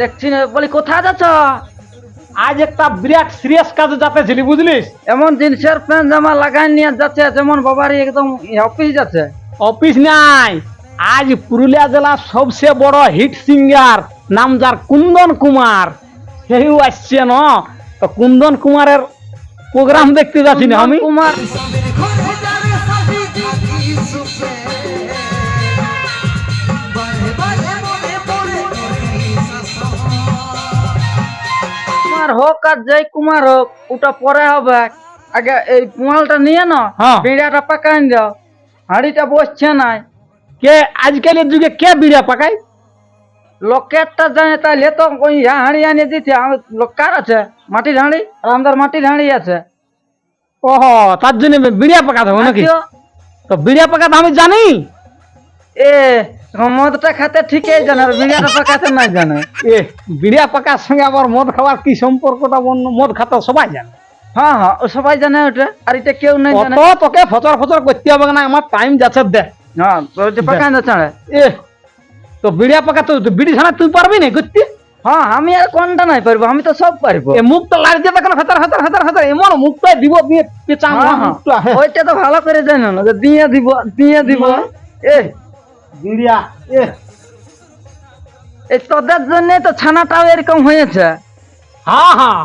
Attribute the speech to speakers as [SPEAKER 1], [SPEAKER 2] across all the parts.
[SPEAKER 1] দেখছি না বলি কোথায় যাচ্ছ?
[SPEAKER 2] আজ একটা বিরাট সিরিয়াস কাজে যাতেছিলি বুঝলিস?
[SPEAKER 1] এমন জিন্সের প্যান্ট জামা লাগাই নিয়ে যাচ্ছে যেমন বাবারই একদম অফিস যাচ্ছে।
[SPEAKER 2] অফিস নাই। আজ পুরুলিয়া জেলার সবচেয়ে বড় হিট সিঙ্গার নাম যার কুন্দন কুমার। সেও আসছে ন? তো কুন্দন কুমারের প্রোগ্রাম দেখতে যাচ্ছি না আমি।
[SPEAKER 1] কুমার। হোক আর জয় কুমার হোক ওটা পরে হবে। আগে এই পুয়ালটা নিয়ে না
[SPEAKER 2] হ্যাঁ।
[SPEAKER 1] বিড়াটা পাকাই দাও। হাঁড়িটা বসছে নাই।
[SPEAKER 2] কে আজকালের যুগে কে বিড়া পাকায়?
[SPEAKER 1] লোকেরটা জানে তাইলে তো ওই হাঁড়ি আনিয়ে দিতে আমার লোক কার আছে? মাটির হাঁড়ি? আর আমাদের মাটির হাঁড়ি আছে।
[SPEAKER 2] ওহ তার জন্য বিড়িয়া পাকাতে হবে নাকি?
[SPEAKER 1] আচ্ছা,
[SPEAKER 2] তো বিড়িয়া পাকাতে আমি জানি।
[SPEAKER 1] এ মদটা খাতে ঠিকই জানে আর বিড়াটা পাকাতে নাই জানে।
[SPEAKER 2] এ বিড়িয়া পাকার সঙ্গে আবার মদ খাওয়ার কি সম্পর্কটা মদ খাতে সবাই জানে।
[SPEAKER 1] হ্যাঁ হ্যাঁ সবাই জানে ওটা আর এটা কেউ নাই জানে।
[SPEAKER 2] তোকে ফচর ফচর করতে হবে না আমার টাইম যাচ্ছে দে।
[SPEAKER 1] হ্যাঁ তো ওটা পাকাই যাচ্ছে
[SPEAKER 2] এ তো বিড়িয়া পাকা তো তো বিড়ি ছাড়া তুই পারবি না করতে
[SPEAKER 1] হ্যাঁ আমি আর কোনটা নাই পারব আমি তো সব পারব।
[SPEAKER 2] এ মুখটা লাড়িয়ে দেখো ফেতার ফেতার ফেতার ফেতার এমন মুখটা দিব দিয়ে পেঁচাম
[SPEAKER 1] হ্যাঁ, হ্যাঁ।
[SPEAKER 2] মুখটা হ্যাঁ।
[SPEAKER 1] ওইটা তো ভালো করে জানো না যে দিয়ে দিব দিয়ে দিব। এ
[SPEAKER 2] এ।
[SPEAKER 1] এই তোদের জন্য তো ছানাটাও এরকম হয়েছে।
[SPEAKER 2] হ্যাঁ হ্যাঁ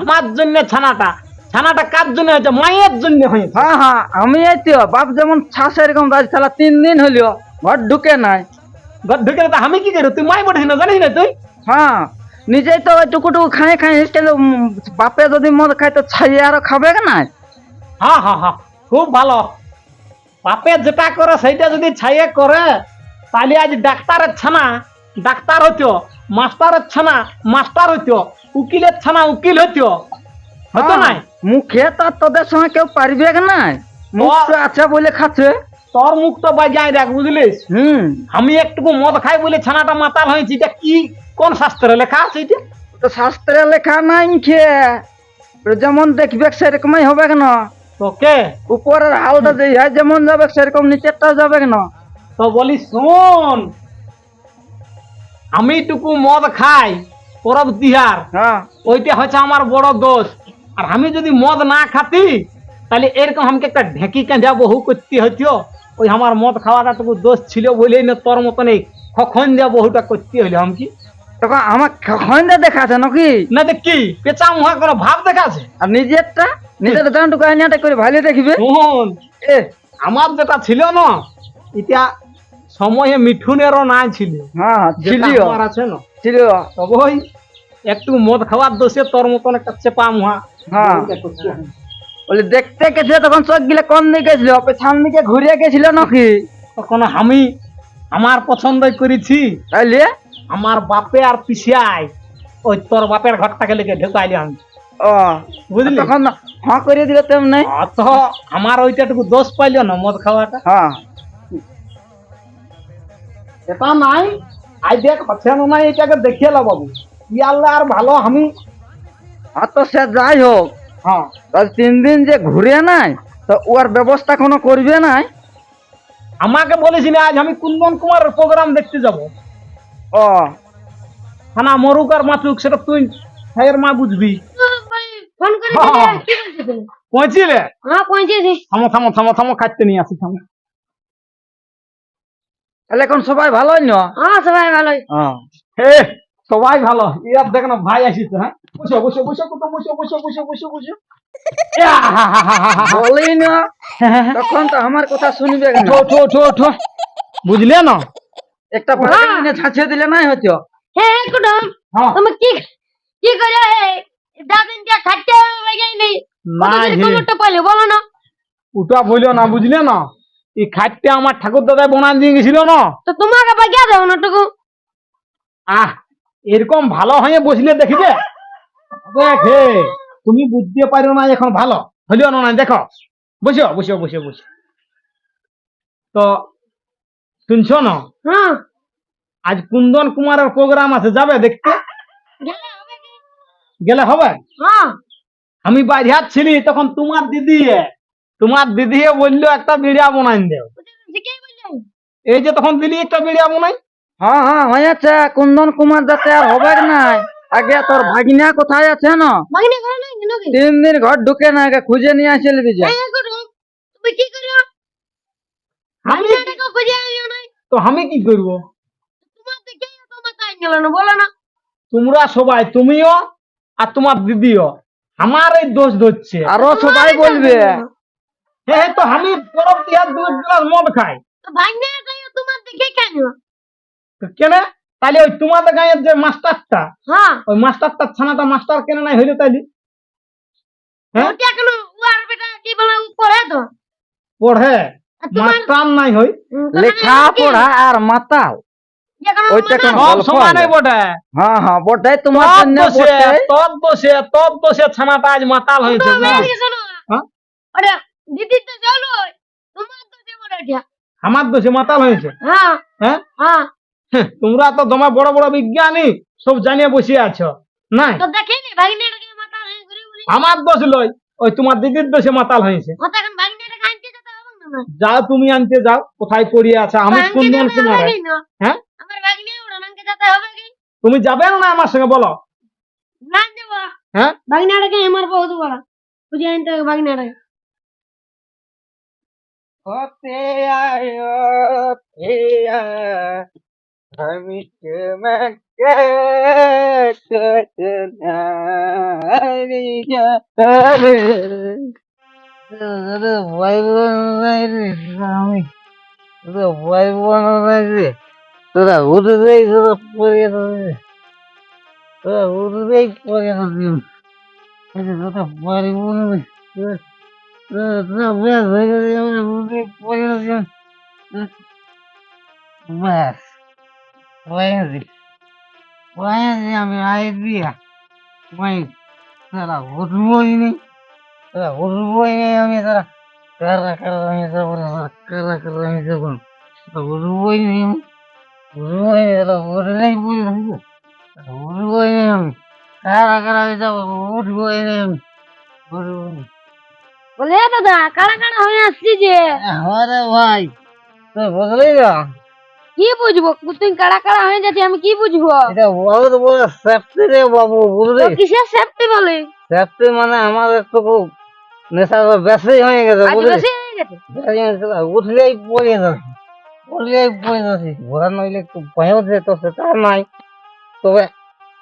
[SPEAKER 2] আমার জন্য ছানাটা। ছানাটা কার জন্য হয়েছে? মায়ের জন্য হয়েছে।
[SPEAKER 1] হ্যাঁ হ্যাঁ আমি এই তো বাপ যেমন ছাস এরকম দাজ খেলা তিন দিন হলিও ঘর ঢুকে নাই।
[SPEAKER 2] ঘর ঢুকে তো আমি কি করি? তুই মাই বটিস না জানিস না তুই?
[SPEAKER 1] হ্যাঁ নিজেই তো টুকু টুকু খাই খাই হেসে বাপে যদি মদ খায় তো ছাইয়ে আরও খাবে না
[SPEAKER 2] হ্যাঁ হ্যাঁ হ্যাঁ খুব ভালো। বাপে যেটা করে সেইটা যদি ছাইয়ে করে তাহলে আজ ডাক্তারের ছানা ডাক্তার হইতো মাস্টারের ছানা মাস্টার হইতো উকিলের ছানা উকিল হইতো। হতো নাই?
[SPEAKER 1] মুখে তো তোদের সঙ্গে কেউ পারবে না মুখ তো আছে বলে খাচ্ছে।
[SPEAKER 2] তোর মুখ তো বাজাই রাখ বুঝলিস?
[SPEAKER 1] হুম।
[SPEAKER 2] আমি একটুকু মদ খাই বলে ছানাটা মাতাল হয়েছি এটা কি কোন শাস্ত্রে লেখা আছে এটা?
[SPEAKER 1] তো শাস্ত্রে লেখা নাই খেয়ে যেমন দেখবে সেরকমই হবে কেন?
[SPEAKER 2] তোকে?
[SPEAKER 1] উপরের হালটা যে হয় যেমন যাবে সেরকম নিচেরটাও যাবে কেন?
[SPEAKER 2] তো বলি শোন। আমি টুকু মদ খাই পরব তিহার
[SPEAKER 1] হ্যাঁ।
[SPEAKER 2] ওইটা হচ্ছে আমার বড় দোষ। আর আমি যদি মদ না খাতি তাহলে এরকম আমাকে একটা ঢেকি কাঁধা বহু করতে হতো ওই আমার মদ খাওয়াটা টুকু দোষ ছিল বলেই না তোর মতন এই খখন দেওয়া বহুটা করতে হইল আমি কি
[SPEAKER 1] তখন আমার খন্দে দেখাছে নাকি?
[SPEAKER 2] না দেখ কি? পেঁচা মুহা কোনো ভাব দেখাছে।
[SPEAKER 1] আর নিজেরটা? নিজের দানটুকু আইনাটা করে ভালো দেখবে।
[SPEAKER 2] শোন
[SPEAKER 1] এ।
[SPEAKER 2] আমার যেটা ছিল না এটা সময়ে মিঠুনেরও নাই ছিল।
[SPEAKER 1] হ্যাঁ ছিল।
[SPEAKER 2] আমার আছে না।
[SPEAKER 1] ছিল।
[SPEAKER 2] তবে ওই একটু মদ খাওয়ার দোষে তোর মতন একটা চেপা মুহা।
[SPEAKER 1] হ্যাঁ। বলে দেখতে গেছিল তখন চোখ গিলে কোন দিকে গেছিল? পেছন দিকে ঘুরে গেছিল নাকি?
[SPEAKER 2] তখন আমি আমার পছন্দই করেছি।
[SPEAKER 1] তাইলে?
[SPEAKER 2] আমার বাপে আর পিছিয়াই ওই তোর বাপের ঘরটাকে লেগে ঢুকাইলি আমি।
[SPEAKER 1] ও
[SPEAKER 2] বুঝলি?
[SPEAKER 1] তখন হ্যাঁ করে দিল তেমনি
[SPEAKER 2] আমার ওইটাটুকু দোষ পাইল না মদ খাওয়াটা।
[SPEAKER 1] হ্যাঁ।
[SPEAKER 2] এটা নাই আই দেখ হচ্ছে না নাই এটাকে দেখিয়ে লো বাবু ইয়াল্লা আর ভালো আমি।
[SPEAKER 1] হ্যাঁ তো সে যাই হোক
[SPEAKER 2] হ্যাঁ।
[SPEAKER 1] তিন দিন যে ঘুরে নাই তো ওর ব্যবস্থা কোনো করবে নাই?
[SPEAKER 2] আমাকে বলেছি না আজ আমি কুন্দন কুমারের প্রোগ্রাম দেখতে যাব।
[SPEAKER 1] ও।
[SPEAKER 2] থানা মরুক আর মাতুক সেটা তুই ভাইয়ের মা বুঝবি।
[SPEAKER 3] ফোন করে কি বলছো তুমি?
[SPEAKER 2] পৌঁছিলে?
[SPEAKER 3] হ্যাঁ পৌঁছেছি।
[SPEAKER 2] থামো থামো থামো থামো খাইতে নিয়ে আসি থামো।
[SPEAKER 1] তাহলে এখন সবাই ভালো না
[SPEAKER 3] হ্যাঁ সবাই ভালো।
[SPEAKER 1] হ্যাঁ।
[SPEAKER 2] হে সবাই ভালো। ইয়ার দেখ না ভাই আসিস হ্যাঁ? বসো বসো বসো কত বসো বসো বসো বসো বসো। বুঝলে না?
[SPEAKER 1] একটা হ্যাঁ। পাড়া দিলে নাই হতো
[SPEAKER 3] হ্যাঁ,
[SPEAKER 2] হ্যাঁ।
[SPEAKER 3] কি কি করে দাদিন কে খাটতে হবে নেই
[SPEAKER 2] নাই
[SPEAKER 3] পাইলে বলো না।
[SPEAKER 2] ওটা বলিও না বুঝলে না? এই খাটটা আমার ঠাকুর দাদাই বনা দিয়ে গেছিল না?
[SPEAKER 3] তো তোমাকে বাগিয়ে দেবো না টুকু।
[SPEAKER 2] আহ এরকম ভালো হয়ে বসলে দেখিবে দেখ তুমি বুঝতে পারো না এখন ভালো। হলিও না দেখো। বসো বসো বসো বসো। তো শুনছো না?
[SPEAKER 3] হ্যাঁ।
[SPEAKER 2] আজ কুন্দন কুমারের প্রোগ্রাম আছে যাবে দেখতে?
[SPEAKER 3] গেলে হবে? হ্যাঁ।
[SPEAKER 2] আমি বাড়িয়াত ছিলি তখন তোমার দিদি তোমার দিদি বলল একটা বিড়িয়া বনাই দেও এই যে তখন দিলি একটা বিড়িয়া বনাই।
[SPEAKER 4] হ্যাঁ হ্যাঁ হয়েছে। কুন্দন কুমার যাতে আর হবে নাই? আগে তোর ভাগিনা কোথায় আছে না?
[SPEAKER 3] ভাগিনা করে নাই কেন কি?
[SPEAKER 4] তিন দিন ঘর ঢুকে না আগে খুঁজে নিয়ে আসলে যা
[SPEAKER 3] এই করো। তুমি কি করো?
[SPEAKER 2] আমি
[SPEAKER 3] ভাগিনাটাকে খুঁজে আনিও নাই।
[SPEAKER 2] তো আমি কি করব?
[SPEAKER 3] তোমার দেখে তো মাথায় গেল না বলো না।
[SPEAKER 2] তোমরা সবাই তুমিও আর তোমার দিদিও। আমার এই দোষ ধরছে।
[SPEAKER 4] আরও সবাই বলবে।
[SPEAKER 2] হ্যাঁ তো আমি পরব দুই গ্লাস মদ খাই।
[SPEAKER 3] তোমার দেখে কেন?
[SPEAKER 2] তো কেন? তাহলে ওই তোমাদের গাঁয়ের যে মাস্টারটা
[SPEAKER 3] হ্যাঁ।
[SPEAKER 2] ওই মাস্টারটা ছানাটা মাস্টার কেন নাই হইল তাইলে? হ্যাঁ?
[SPEAKER 3] ওটা কেন বেটা কি বলে ও পড়ে তো?
[SPEAKER 2] পড়ে।
[SPEAKER 3] তোমার
[SPEAKER 2] মাস্টার নাই হই।
[SPEAKER 4] লেখা পড়া আর মাতাও ওইটা কেন? গল্প
[SPEAKER 2] সমানে বটে।
[SPEAKER 4] হ্যাঁ হ্যাঁ বটে তোমার জন্য বটে।
[SPEAKER 2] তোর দোষে তোর দোষে ছানাটা আজ মাতাল হয়েছে হ্যাঁ?
[SPEAKER 3] আরে দিদি তো চলো তোমার তো যে বড়
[SPEAKER 2] আমার দোষে মাতাল হয়েছে।
[SPEAKER 3] হ্যাঁ।
[SPEAKER 2] হ্যাঁ?
[SPEAKER 3] হ্যাঁ।
[SPEAKER 2] তোমরা তো তোমার বড় বড় বিজ্ঞানী সব জানিয়ে বসে আছো। নাই?
[SPEAKER 3] তো দেখেনি ভাগিনাটাকে মাথা হয়ে ঘুরে ঘুরে?
[SPEAKER 2] আমার দোষ লয় ওই তোমার দিদির দোষে মাতাল হয়েছে।
[SPEAKER 3] মাথা এখন আনতে যেতে হবে না
[SPEAKER 2] যাও তুমি আনতে যাও কোথায় পড়িয়ে আছে? আমি কুন্দন কুমার
[SPEAKER 3] না?
[SPEAKER 2] হ্যাঁ
[SPEAKER 3] আমার ভাগিনা ওরা আনতে যেতে হবে কি
[SPEAKER 2] তুমি যাবে না আমার সঙ্গে বলো।
[SPEAKER 3] না দেব
[SPEAKER 2] হ্যাঁ?
[SPEAKER 3] ভাগিনাটাকে আমার বহুত বড় খুঁজে আনতে হবে ভাগিনাটাকে
[SPEAKER 4] হতে আয়ো তে আমি তোমাকে তোরা উঠবেই তোরা পড়ে যাবে তোরা উঠবেই পড়ে যাবে তোরা পারিব না ব্যাস ওয়াইজি ওয়াইজি আমি আইডিয়া ওয়াই তারা উঠবই নেই তারা উঠবই নেই আমি তারা কারা কারা আমি যাব কারা কারা আমি যাব উঠবই নেই আমি থাকবে আমি। কারা কারা যাব? উঠবই আমি। উঠবই
[SPEAKER 3] বলে দাদা কাড়া কাড়া হয়ে আসছি যে?
[SPEAKER 4] আরে ভাই। তুই বুঝলি না
[SPEAKER 3] কি বুঝব? তুই কাড়া কাড়া হয়ে যাচ্ছে আমি কি বুঝব?
[SPEAKER 4] এটা বহুত বড় সেফটি রে বাবু বুঝলি?
[SPEAKER 3] কিসের সেফটি বলে?
[SPEAKER 4] সেফটি মানে আমার একটু খুব নেশা বেশি হয়ে গেছে
[SPEAKER 3] আজ
[SPEAKER 4] বুঝলি?
[SPEAKER 3] বেশি হয়ে গেছে,
[SPEAKER 4] উঠলেই পড়ে যাচ্ছি যাচ্ছি ঘোরা নইলে একটু ভয়ও যেত সেটা নাই। তবে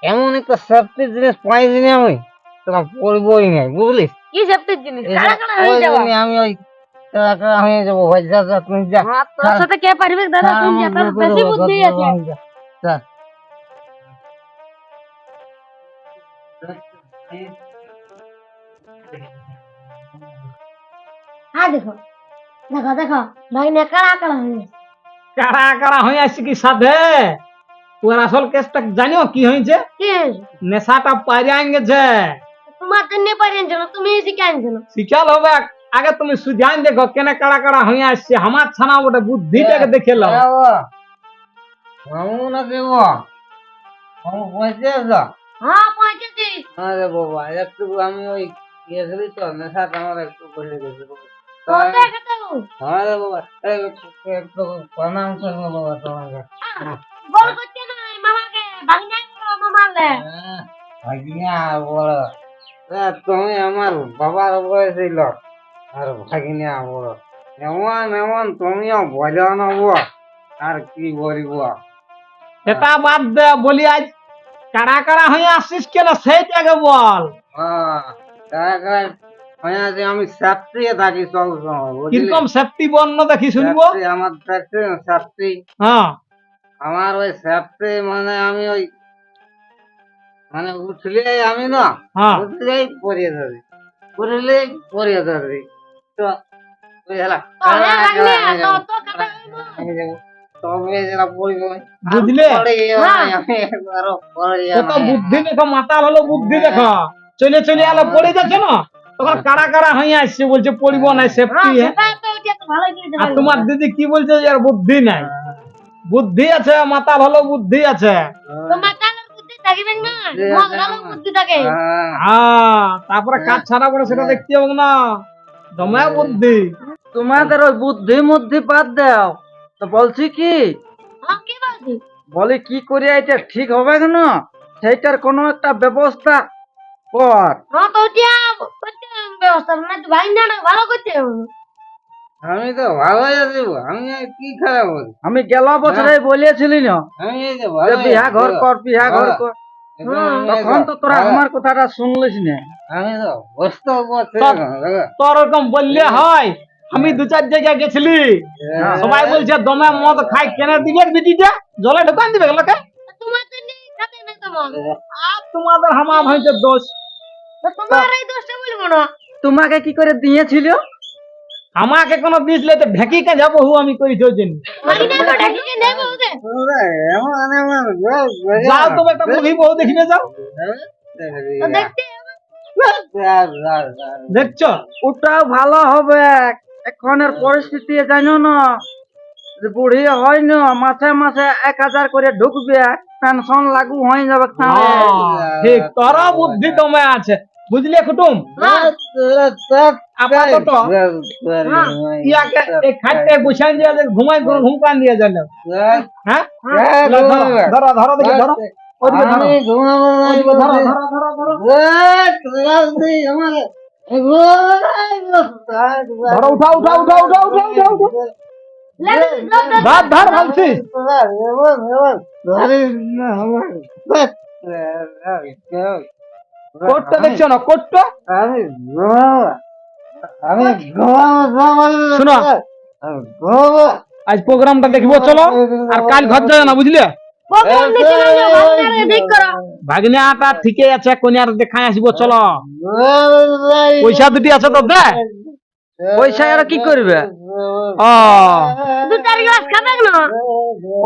[SPEAKER 4] এমন একটা সেফটি জিনিস পাইনি আমি তোরা পড়বই নাই বুঝলি
[SPEAKER 3] কি সেফটির জিনিস?
[SPEAKER 4] ওই আমি ওই কাড়া কাড়া যাব ভাই যা যা তুই যা।
[SPEAKER 3] তোর সাথে কে পারবে? দাদা তুই যা তোর বেশি বুদ্ধি আছে। হ্যাঁ দেখো। দেখো দেখো ভাই না কাড়া কাড়া হয়ে গেছে।
[SPEAKER 2] কারা কারা হয়ে আসছে কি সাথে? তোর আসল কেসটা জানিও কি হয়েছে?
[SPEAKER 3] কি? হয়েছে?
[SPEAKER 2] নেশাটা পাইরে আনগেছে
[SPEAKER 3] তোমার জন্য পারিয়েছ না তুমি শিখে আনছো না।
[SPEAKER 2] শিখাল হবে আগে তুমি সুজান দেখো কেন কারা কারা হয়ে আসছে আমার ছানা ওটা বুদ্ধিটাকে দেখে লো
[SPEAKER 4] মামু না দেব মামু পৌঁছে যা
[SPEAKER 3] হ্যাঁ পৌঁছেছি।
[SPEAKER 4] আরে বাবা একটু আমি ওই গেছিলি তো নেশাটা আমার একটু বসে গেছে। বাবা প্রণাম করব বাবা তোমাকে।
[SPEAKER 3] বল করছে না মামাকে ভাগনা করো মামালে
[SPEAKER 4] ভাগিনা বড়। তুমি আমার বাবার বয়সী লোক আর ভাগিনা বড়। এমন এমন তুমিও না আর কি বলিব।
[SPEAKER 2] সেটা বাদ দে বলি আজ কারা কারা হয়ে আসিস কেন সেইটাকে বল।
[SPEAKER 4] হ্যাঁ কারা কারা হয়ে আমি থাকি
[SPEAKER 2] কীরকম বর্ণ দেখি শুনব?
[SPEAKER 4] আমার দেখছি
[SPEAKER 2] হ্যাঁ।
[SPEAKER 4] আমার ওই মানে আমি ওই মানে আমি না
[SPEAKER 2] হ্যাঁ।
[SPEAKER 4] উঠলেই ধরি। উঠলেই ধরি। তো ওই হেলা হয়ে। হয়ে?
[SPEAKER 3] হ্যাঁ।
[SPEAKER 2] বুদ্ধি দেখো মাতাল হলো বুদ্ধি দেখো। চলে চলে আলো পড়ে যাচ্ছে না? তখন কারা কারা হয়ে আসছে বলছে পড়িব না সেফটি
[SPEAKER 3] হ্যাঁ করেছে
[SPEAKER 2] আর তোমার দিদি কি বলছে আর বুদ্ধি নাই? বুদ্ধি আছে মাতাল হলো বুদ্ধি আছে।
[SPEAKER 4] হ্যাঁ।
[SPEAKER 2] হ্যাঁ। তারপরে কাজ ছাড়া করে সেটা দেখতে হবে না। দমে বুদ্ধি।
[SPEAKER 4] তোমাদের ওই বুদ্ধি মুদ্ধি বাদ দাও। তো বলছি কি?
[SPEAKER 3] হ্যাঁ কি বলছি?
[SPEAKER 1] বলি কি করে এটা ঠিক হবে কেন? সেইটার কোনো একটা ব্যবস্থা কর।
[SPEAKER 3] হ্যাঁ তো ওটা করতে হবে ব্যবস্থা না তো ভাই না ভালো করতে হবে।
[SPEAKER 1] আমি তো ভালোই আছি আমি কি খারাপ আমি গেল বছরে বলেছিলি না
[SPEAKER 4] আমি এই যে
[SPEAKER 1] যে
[SPEAKER 4] ভালো
[SPEAKER 1] বিহা ঘর কর বিহা ঘর
[SPEAKER 4] হ্যাঁ।
[SPEAKER 1] কর
[SPEAKER 3] হ্যাঁ।
[SPEAKER 1] তখন তো তোরা আমার কথাটা শুনলিস না।
[SPEAKER 4] আমি তো বসতে বসতে
[SPEAKER 2] তোর ওরকম বললে হয়। আমি দু চার জায়গায় গেছিলি। সবাই বলছে দমে মদ খাই কেন দিবে বিটিটা? জলে ঢুকান দিবে লোকে
[SPEAKER 3] তোমার তো নেই খাতে না তোমার
[SPEAKER 2] আর তোমাদের হামা ভাইতে দোষ।
[SPEAKER 3] তোমার এই দোষটা বলব না।
[SPEAKER 1] তোমাকে কি করে দিয়েছিল?
[SPEAKER 2] আমাকে কোনো দিসলে তো ঢেকি কে যাব হু আমি করি ওই জন্য।
[SPEAKER 3] মারি না তো ঢাকিকে নেবে ওদের
[SPEAKER 4] এমন এমন
[SPEAKER 2] যাও তুমি একটা মুভি বহু দেখিনে যাও।
[SPEAKER 3] তো
[SPEAKER 2] দেখছ?
[SPEAKER 1] ওটাও ভালো হবে। এখনের পরিস্থিতি জানো না। বুড়ি হয় না মাসে মাসে এক হাজার করে ঢুকবে। পেনশন লাগু হয়ে যাবে।
[SPEAKER 2] হ্যাঁ, ঠিক। তোর বুদ্ধি তোমায় আছে। বুঝলে কুটুম? আপাতত ইয়াকে এই খাটে গুছাই দিয়ে ঘুমাই করে ঘুমকান দিয়ে যায় হ্যাঁ। ধরো ধরো ধরো দেখি ধরো। ওদিকে ধরো। ওদিকে কোটটা দেখছ না? কোটটা?
[SPEAKER 4] আমি
[SPEAKER 2] শোনো। আজ প্রোগ্রামটা দেখব চলো। আর কাল ঘর যাবে না বুঝলে? ভাগ্নিয়াটা ঠিকই আছে কনিয়ার দেখাই আসব চলো। পয়সা দুটি আছে তো দে।
[SPEAKER 1] পয়সা আর কি করবে?
[SPEAKER 2] ও
[SPEAKER 3] দু চার গ্লাস খাবে না?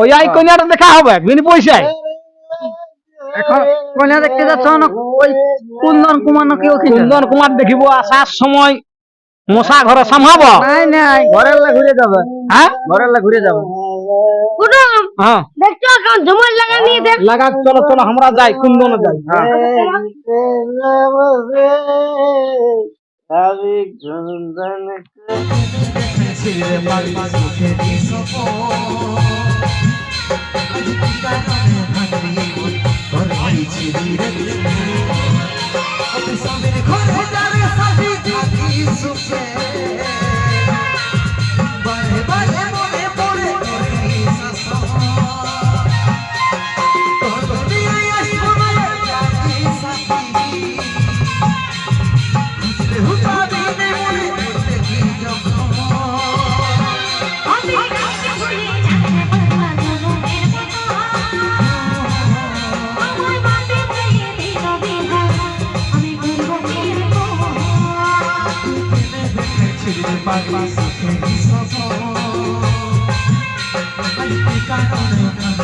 [SPEAKER 2] ওই আই কনিয়াটা দেখা হবে বিনি পয়সায়।
[SPEAKER 1] এখন কোনে দেখতে যাচ্ছ না? ওই কুন্দন কুমার নাকি ওখানে?
[SPEAKER 2] কুন্দন কুমার দেখিব আসার সময় মশা ঘরে সামহাবো?
[SPEAKER 1] নাই নাই। ঘরের লা ঘুরে যাবে।
[SPEAKER 2] হ্যাঁ?
[SPEAKER 1] ঘরের লা ঘুরে যাবে।
[SPEAKER 3] কুটুম
[SPEAKER 2] হ্যাঁ।
[SPEAKER 3] দেখছ এখন ঝুমুর লাগা নিয়ে দেখ
[SPEAKER 2] লাগা চলো চলো আমরা যাই কুন্দন যাই।
[SPEAKER 1] হ্যাঁ।
[SPEAKER 4] আমি
[SPEAKER 5] আমি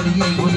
[SPEAKER 6] কারণে কামড়িয়ে বলব ঘর ছেড়ে